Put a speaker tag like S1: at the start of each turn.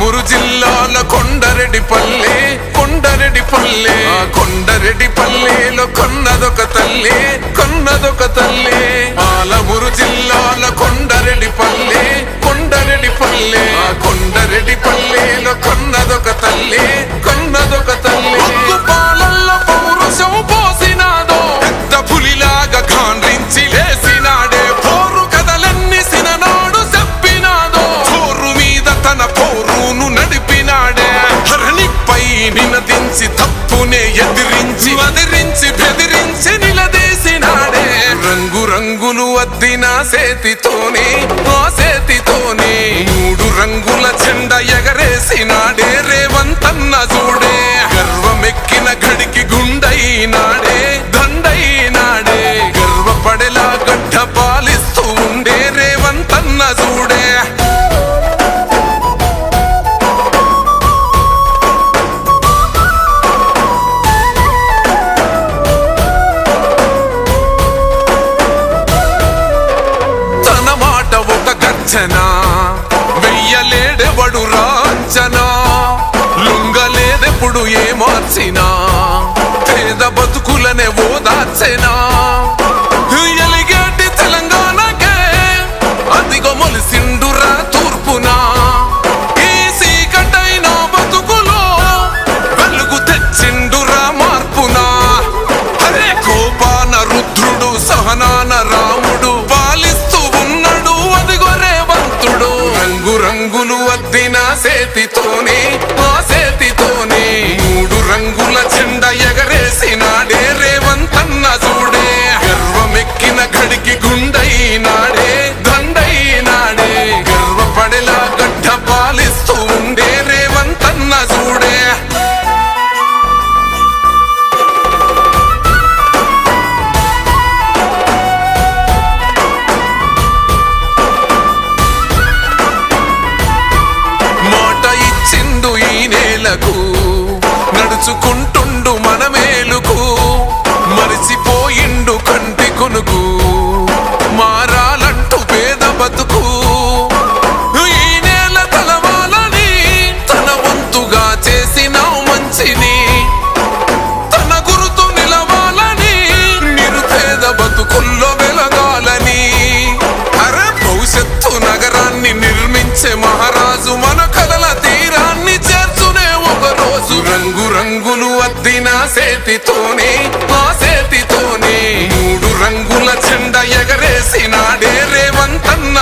S1: పామూరు జిల్లాల కొండరెడ్డి పల్లె కొండరెడ్డి పల్లె కొండరెడ్డి పల్లెలో కొన్నదొక తల్లి కొన్నదొక తల్లి. రంగులు వద్దిన సేతితోనే ఆ సేతితోనే మూడు రంగుల చెండ ఎగరేసినాడే రేవంతన్న చూడే. గర్వమెక్కిన గడికి గుండైనా లాంఛనా వెయ్యలేడెవడు రాంచనా లుంగలేదెప్పుడు ఏ మార్చినా? ti మేలకు నడుచుకుంటుండు మన మేలుకు. మరిచిపోయిండు కంటి కొనుకు మారాలంటూ పేద బతుకు. ఈ నేల తలవాలని తన గురుతు బతుకుల్లో వెలగాలని. భవిష్యత్తు నగరాన్ని నిర్మించే మహారాజు చేతితోనే మా చేతితోనే మూడు రంగుల చెండ ఎగరేసినాడే రేవంతన్న